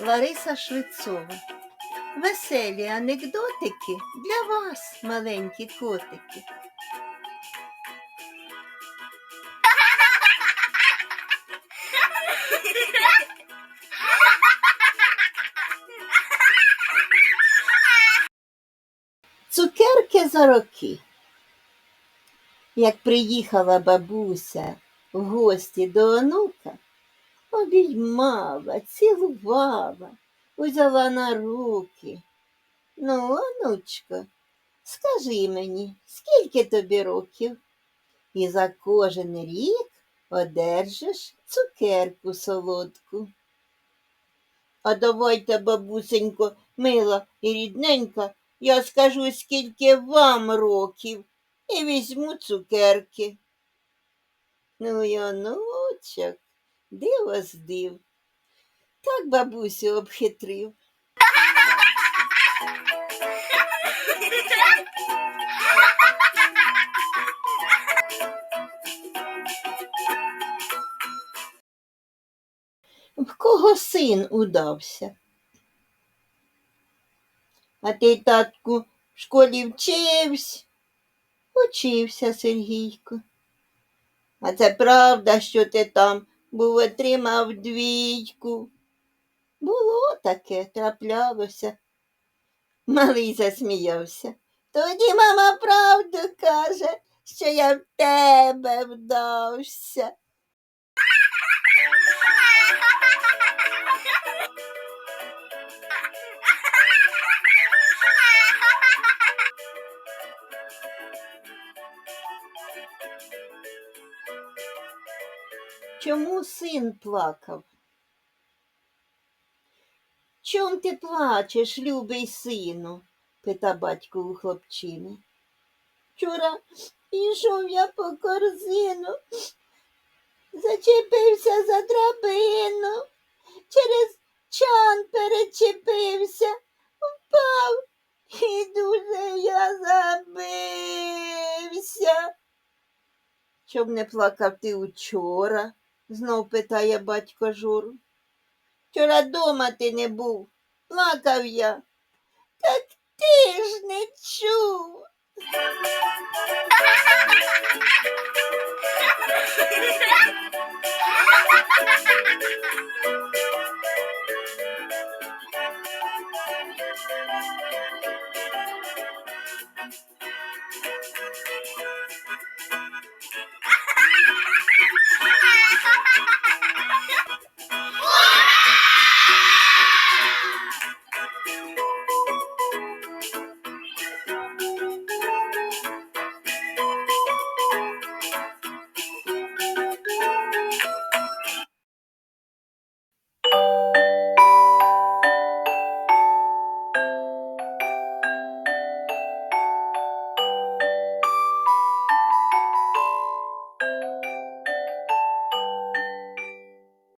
Лариса Швецова. Веселі анекдотики для вас, маленькі котики. Цукерки за роки. Як приїхала бабуся в гості до онука, обіймала, цілувала, узяла на руки. Ну, онучко, скажи мені, скільки тобі років? І за кожен рік одержиш цукерку солодку. А давайте, бабусенько, мила і рідненька, я скажу, скільки вам років, і візьму цукерки. Ну, й онучок, диво з див. Так бабусю обхитрив. В кого син удався? А ти, татку, в школі вчився? Учився, Сергійко. А це правда, що ти там був отримав двійку. Було таке, траплялося. Малий засміявся. Тоді мама правду каже, що я в тебе вдався. Чому син плакав? Чом ти плачеш, любий сину? пита батько у хлопчини. Вчора йшов я по корзину, зачепився за драбину, через чан перечепився, впав і дуже я забився. Чом не плакав ти учора? Знов питає батько Журу. Вчора дома ти не був, плакав я. Так ти ж не чув.